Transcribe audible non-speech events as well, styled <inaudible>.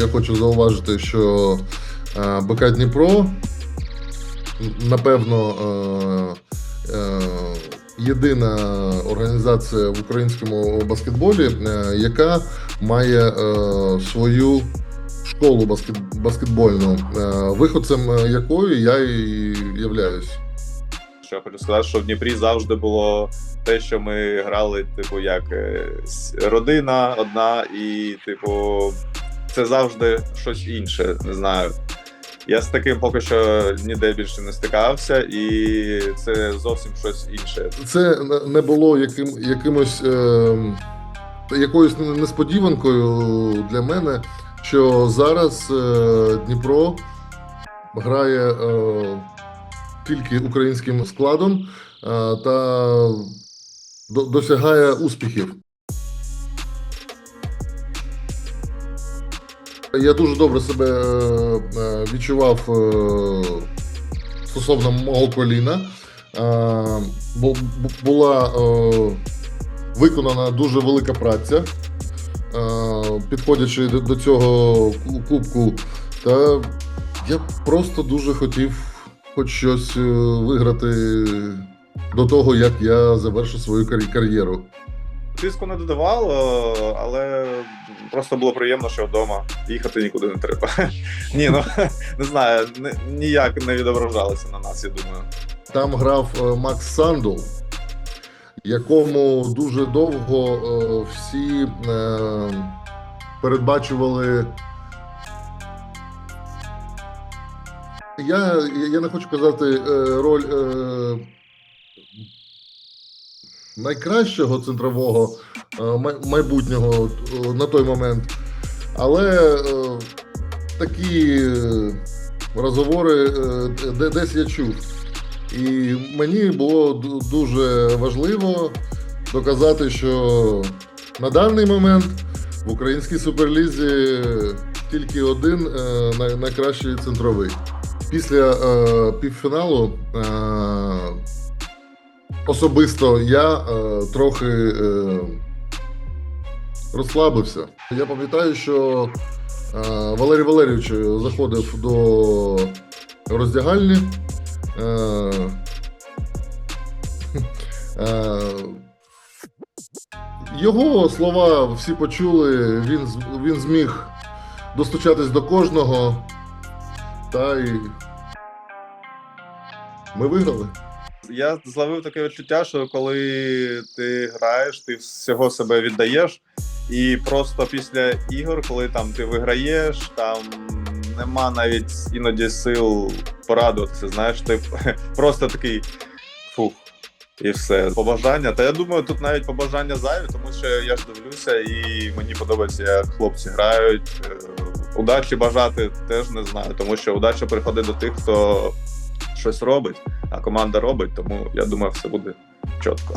хочу зауважити, що е, БК Дніпро, напевно, е, е, єдина організація в українському баскетболі, яка має свою школу баскет, баскетбольну, виходцем якої я і являюсь. Що я хочу сказати, що в Дніпрі завжди було те, що ми грали, типу, як родина одна, і, типу, це завжди щось інше. Не знаю. Я з таким поки що ніде більше не стикався, і це зовсім щось інше. Це не- було яким, якимось е, якоюсь несподіванкою для мене, що зараз е, Дніпро грає е, тільки українським складом е, та до- досягає успіхів. Я дуже добре себе е, відчував е, стосовно мого коліна. Е, бу- бу- була виконана дуже велика праця, підходячи до, цього кубку. Та я просто дуже хотів хоч щось виграти до того, як я завершу свою кар'є- кар'єру. Тиску не додавало, але просто було приємно, що вдома їхати нікуди не треба. <laughs> Ні, ну <laughs> не знаю, ніяк не відображалося на нас, я думаю. Там грав е, Макс Сандул, якому дуже довго е, всі е, передбачували. Я, я не хочу казати е, роль е, найкращого центрового е, майбутнього е, на той момент, але е, такі розговори десь я чув. І мені було дуже важливо доказати, що на даний момент в українській суперлізі тільки один найкращий центровий. Після півфіналу особисто я е, трохи е, розслабився. Я пам'ятаю, що е, Валерій Валерійович заходив до роздягальні. Е, е, Його слова всі почули, він, він зміг достучатись до кожного. Та й ми виграли. Я зловив таке відчуття, що коли ти граєш, ти всього себе віддаєш, і просто після ігор, коли там ти виграєш, там нема навіть іноді сил порадуватися. Знаєш, ти <laughs> просто такий фух. І все. Побажання. Та я думаю, тут навіть побажання зайві, тому що я ж дивлюся, і мені подобається, як хлопці грають. Е, Удачі бажати теж не знаю, тому що удача приходить до тих, хто щось робить, а команда робить, тому я думаю, все буде чітко.